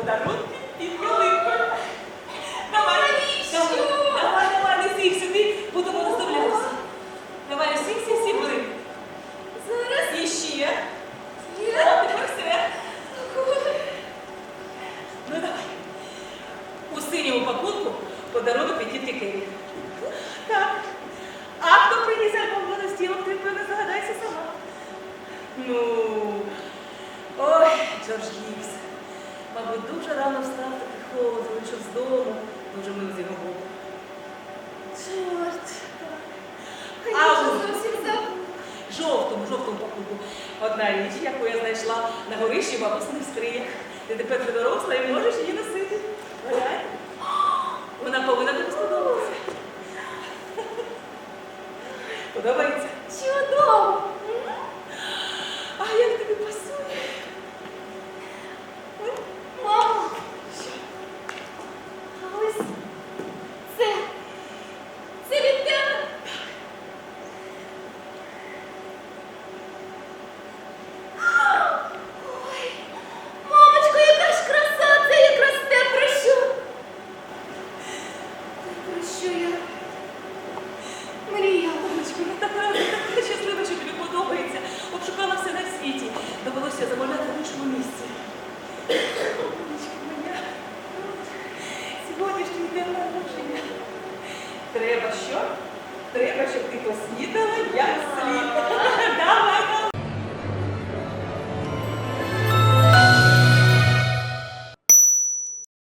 подарунки під ялинкою. Давай, давай, давай, давай, неси їх сюди, будемо роздивлятися. Давай, всі, всі, всі бери. Зараз І ще. О, тепер все. Ну давай. У синьому пакунку подарунок від тітки Кері. Так. А хто приніс альбом «Водостілок», ти певно здогадайся сама. Ну, ой, Джордж Гікс. Мабуть, дуже рано встав такий холод, вийшов з дому, дуже мив з його боку. Чорт. А, вже. Жовтому, жовтому пакунку. Одна річ, яку я знайшла на горищі в бабусиних скриях. Ти тепер ти доросла і можеш її носити. Гуляй. Вона повинна тобі сподобатися. Подобається? Чудово. Замовляти в іншому місці. Сьогоднішній день народження. Треба що? Треба, щоб ти поснідала як слід.